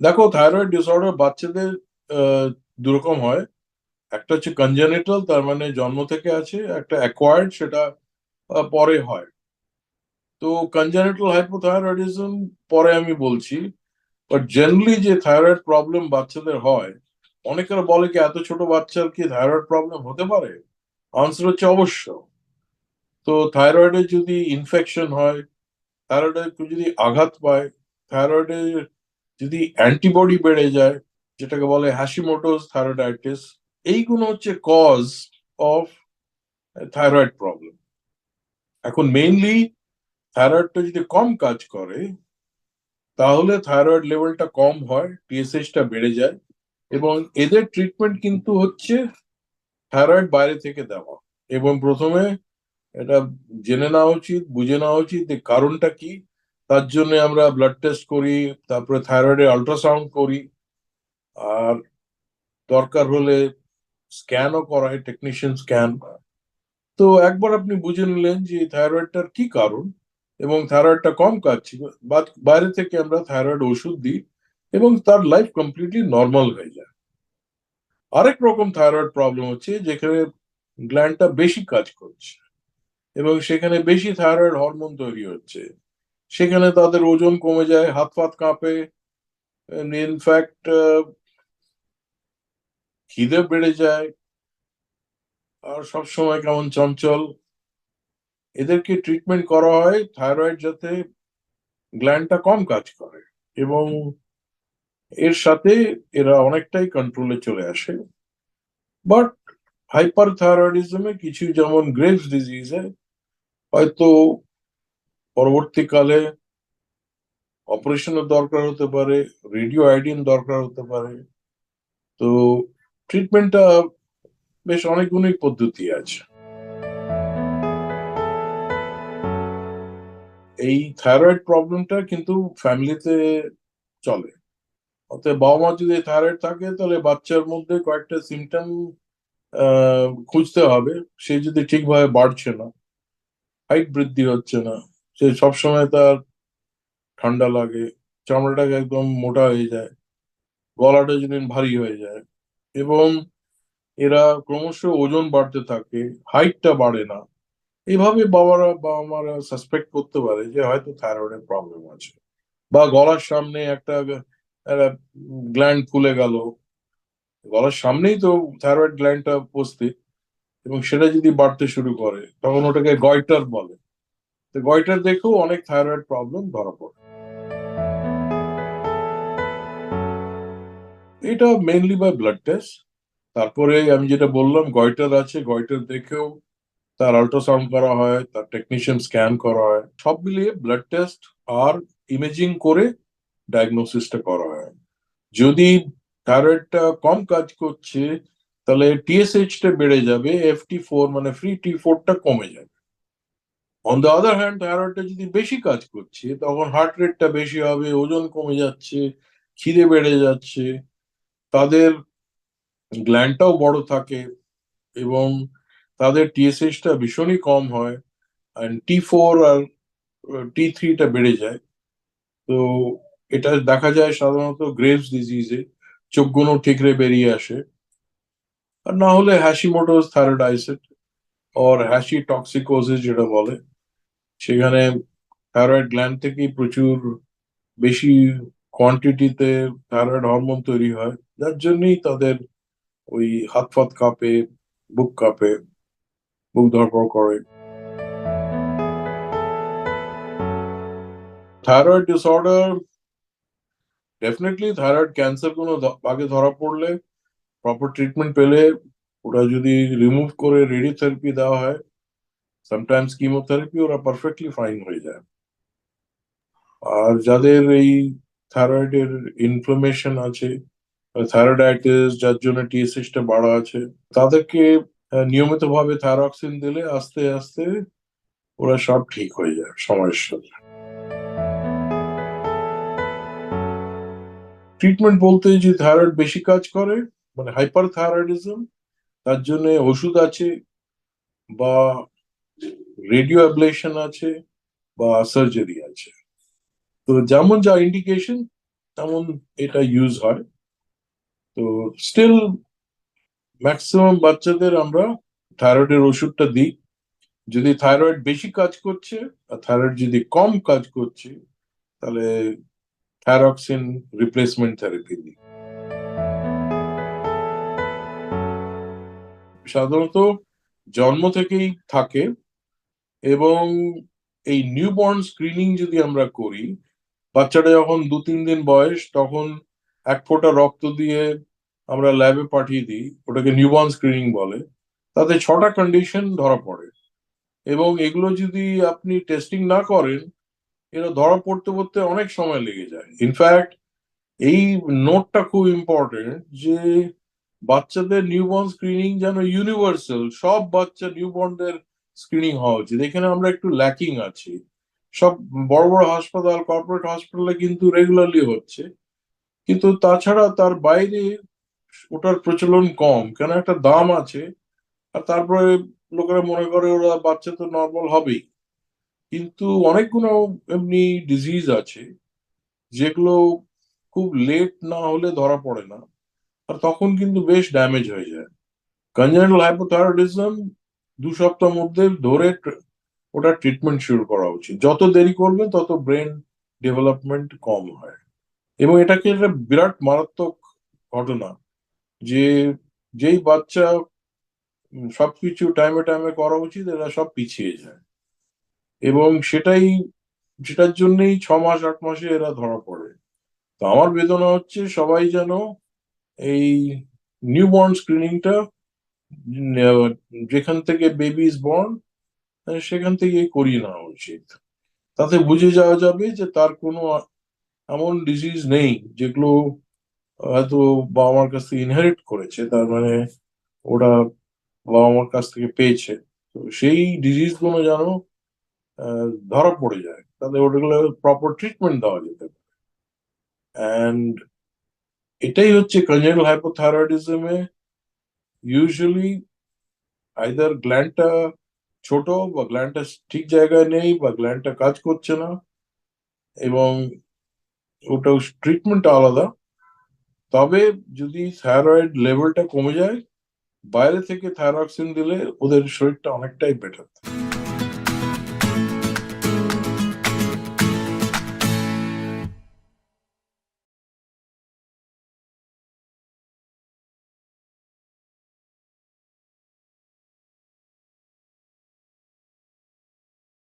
দেখো thyroid disorder বাচ্চাদের দুরকম হয়। একটা হচ্ছে কনজেনিটাল তার মানে জন্ম থেকে আছে, একটা অ্যাকোয়ার্ড সেটা পরে হয়। তো কনজেনিটাল হাইপোথাইরয়েডিজম পরে আমি বলছি বাট জেনারেলি যে থাইরয়েড প্রবলেম বাচ্চাদের হয়, অনেকেরা বলে কি, এত ছোট বাচ্চার কি থাইরয়েড প্রবলেম হতে পারে? আনসার হচ্ছে অবশ্য। তো থাইরয়েডে যদি ইনফেকশন হয় থাইরয়েডে যদি আঘাত পায় থাইরয়েডের যদি অ্যান্টিবডি বেড়ে যায়, যেটাকে বলে হ্যাশিমোটোস থাইরয়েডাইটিস এইগুলো হচ্ছে কজ অফ থাইরয়েড প্রবলেম এখন মেইনলি থাইরয়েডটা যদি কম কাজ করে, তাহলে থাইরয়েড লেভেলটা কম হয় টিএসএইচটা বেড়ে যায়, এবং এদের ট্রিটমেন্ট কিন্তু হচ্ছে থাইরয়েড বাইরে থেকে দেওয়া। এবং প্রথমে এটা জেনে নেওয়া উচিত, বুঝে নেওয়া উচিত কারণটা কি। তার জন্য আমরা ব্লাড টেস্ট করি, তারপরে থাইরয়েডের আল্ট্রাসাউন্ড করি। আর দরকার হলে স্ক্যানও করা হয় টেকনিশিয়ান স্ক্যান তো একবার আপনি বুঝে নিলেন যে থাইরয়েডটার কি কারণ এবং থাইরয়েডটা কম কাজ ছিল বাইরে থেকে আমরা থাইরয়েড ওষুধ দিই এবং তার লাইফ কমপ্লিটলি নর্মাল হয়ে যায়। আরেক রকম থাইরয়েড প্রবলেম হচ্ছে যেখানে গ্ল্যান্ডটা বেশি কাজ করছে এবং সেখানে বেশি থাইরয়েড হরমোন তৈরি হচ্ছে। সেখানে তাদের ওজন কমে যায়, হাত ফাত কাঁপে ইনফ্যাক্ট খিদে বেড়ে যায়, আর সব সময় কেমন চঞ্চল। এদেরকে ট্রিটমেন্ট করা হয় থাইরয়েড যাতে গ্ল্যান্ডটা কম কাজ করে এবং এর সাথে এরা অনেকটাই কন্ট্রোলে চলে আসে। বাট হাইপার থাইরয়েডিজমে কিছু যেমন গ্রেভস ডিজিজে হয়তো পরবর্তীকালে অপারেশনের দরকার হতে পারে, রেডিও আইডিন দরকার হতে পারে। তো ট্রিটমেন্টটা বেশ অনেকগুলোই পদ্ধতি আছে। এই থাইরয়েড প্রবলেমটা কিন্তু ফ্যামিলিতে চলে। অতএব বাবা মা যদি থাইরয়েড থাকে, তাহলে বাচ্চার মধ্যে কয়েকটা সিমটম খুঁজতে হবে। সে যদি ঠিকভাবে বাড়ছে না হাইট বৃদ্ধি হচ্ছে না সে সবসময় তার ঠান্ডা লাগে। চামড়াটাকে একদম মোটা হয়ে যায়। গলাটা যদি ভারী হয়ে যায়। এবং এরা ক্রমশ ওজন বাড়তে থাকে, হাইটটা বাড়ে না। এভাবে বাবারা বাবা মারা সাসপেক্ট করতে পারে যে হয়তো থাইরয়েডের প্রবলেম আছে। বা গলার সামনে একটা গ্ল্যান্ড ফুলে গেল। গলার সামনেই তো থাইরয়েড গ্ল্যান্ডটা উপস্থিত। এবং সেটা যদি বাড়তে শুরু করে, তখন ওটাকে গয়টার বলে। গয়টার দেখেও অনেক থাইরয়েড প্রবলেম ধরা পড়ে। এটা মেনলি বাই ব্লাড টেস্ট তারপরে আমি যেটা বললাম গয়টার আছে গয়টার দেখেও তার আল্ট্রাসাউন্ড করা হয়, তার টেকনিশিয়ান স্ক্যান করা হয়। সব মিলিয়ে ব্লাড টেস্ট আর ইমেজিং করে ডায়াগনোসিসটা করা হয়। যদি থাইরয়েডটা কম কাজ করছে, তাহলে টিএসএইচটা বেড়ে যাবে এফটি ফোর মানে ফ্রি টি ফোরটা কমে যাবে। অন দ্য আদার হ্যান্ড থাইরয়েডটা যদি বেশি কাজ করছে, তখন হার্ট রেটটা বেশি হবে, ওজন কমে যাচ্ছে, খিদে বেড়ে যাচ্ছে, তাদের গ্ল্যান্ডটাও বড় থাকে এবং তাদের টিএসএইচটা ভীষণই কম হয় অ্যান্ড টি ফোর আর টি থ্রিটা বেড়ে যায়। তো এটা দেখা যায় সাধারণত গ্রেভস ডিজিজে চোখগুলো ঠিকরে বেরিয়ে আসে। আর না হলে হ্যাশিমোটোস থাইরয়েডাইসিস ওর হ্যাশি টক্সিকোসিস যেটা বলে, সেখানে থাইরয়েড গ্ল্যান্ড থেকেই প্রচুর বেশি কোয়ান্টিটিতে থাইরয়েড হরমোন তৈরি হয়। যার জন্যই তাদের ওই হাত ফাত কাঁপে, বুক কাঁপে, বুক ধরপড় করে। Thyroid disorder definitely thyroid cancer কোনো আগে ধরা পড়লে প্রপার ট্রিটমেন্ট পেলে ওটা যদি রিমুভ করে রেডিওথেরাপি দেওয়া হয় সামটাইমস কিমোথেরাপি ওরা পারফেক্টলি ফাইন হয়ে যায়। আর যাদের এই থাইরয়েডের ইনফ্লামেশন আছে থাইরয়েডাইটিস যার জন্য টিএসএইচটা বাড়া আছে, তাদেরকে নিয়মিত ভাবে থাইরক্সিন দিলে আস্তে আস্তে ওরা সব ঠিক হয়ে যায় সময়ের সাথে। ট্রিটমেন্ট বলতে যে থাইরয়েড বেশি কাজ করে মানে হাইপার থাইরয়েডিজম তার জন্য ওষুধ আছে বা রেডিও অ্যাবলেশন আছে বা সার্জারি আছে। তো যেমন যা ইন্ডিকেশন তেমন এটা ইউজ হয়। তো স্টিল ম্যাক্সিমাম বাচ্চাদের আমরা থাইরয়েডের ওষুধটা দিই। যদি থাইরয়েড বেশি কাজ করছে আর থাইরয়েড যদি কম কাজ করছে, তাহলে থাইরক্সিন রিপ্লেসমেন্ট থেরাপি দিই। সাধারণত জন্ম থেকেই থাকে এবং এই নিউবর্ন স্ক্রিনিং যদি আমরা করি, বাচ্চাটা যখন দু তিন দিন বয়স, তখন এক ফোঁটা রক্ত দিয়ে আমরা ল্যাবে পাঠিয়ে দিই, ওটাকে নিউবর্ন স্ক্রিনিং বলে। তাতে ছটা কন্ডিশন ধরা পড়ে। এবং এগুলো যদি আপনি টেস্টিং না করেন, এরা ধরা পড়তে পড়তে অনেক সময় লেগে যায়। ইনফ্যাক্ট এই নোটটা খুব ইম্পর্টেন্ট যে বাচ্চাদের নিউবর্ন স্ক্রিনিং যেন ইউনিভার্সাল সব বাচ্চা নিউবর্নদের স্ক্রিনিং হওয়া উচিত। এখানে আমরা একটু ল্যাকিং আছি। সব বড় বড় হাসপাতাল কর্পোরেট হসপিটালে কিন্তু রেগুলারলি হচ্ছে। কিন্তু তাছাড়া তার বাইরে ওটার প্রচলন কম, কেন একটা দাম আছে, আর তারপরে লোকেরা মনে করে ওরা বাচ্চা তো নর্মাল হবেই। কিন্তু অনেকগুলো এমনি ডিজিজ আছে, যেগুলো খুব লেট না হলে ধরা পড়ে না। আর তখন কিন্তু বেশ ড্যামেজ হয়ে যায়। কনজেনারেল হাইপোথাইরয়েডিজম দু সপ্তাহ মধ্যে ধরে ওটা ট্রিটমেন্ট শুরু করা উচিত। যত দেরি করবে তত ব্রেন ডেভেলপমেন্ট কম হয়। এবং এটাকে একটা বিরাট মারাত্মক ঘটনা যে, যেই বাচ্চা সবকিছু টাইমে টাইমে করা উচিত, এরা সব পিছিয়ে যায়। এবং সেটাই, সেটার জন্যই ছ মাস, আট মাসে এরা ধরা পড়ে। তো আমার বেদনা হচ্ছে সবাই যেন এই নিউবর্ন স্ক্রিনিংটা যেখান থেকে বেবি ইজ বর্ন সেখান থেকে করিয়ে নেওয়া উচিত। তাতে বুঝে যাওয়া যাবে যে তার কোনো এমন ডিজিজ নেই, যেগুলো হয়তো বাবা মার কাছ থেকে ইনহেরিট করেছে, তার মানে ওরা বাবা মার কাছ থেকে পেয়েছে। তো সেই ডিজিজগুলো যেন ধরা পড়ে যায় তাদের ওটাগুলো প্রপার ট্রিটমেন্ট দেওয়া যেতে পারে। অ্যান্ড এটাই হচ্ছে কনজেনাল হাইপোথাইরয়েডিজমে ইউজুয়ালি আইদার গ্ল্যান্ডটা ছোট বা গ্ল্যান্ডটা ঠিক জায়গায় নেই বা গ্ল্যান্ডটা কাজ করছে না এবং ওটা ট্রিটমেন্টটা আলাদা তবে যদি থাইরয়েড লেভেলটা কমে যায় বাইরে থেকে থাইরক্সিন দিলে ওদের শরীরটা অনেকটাই বেটার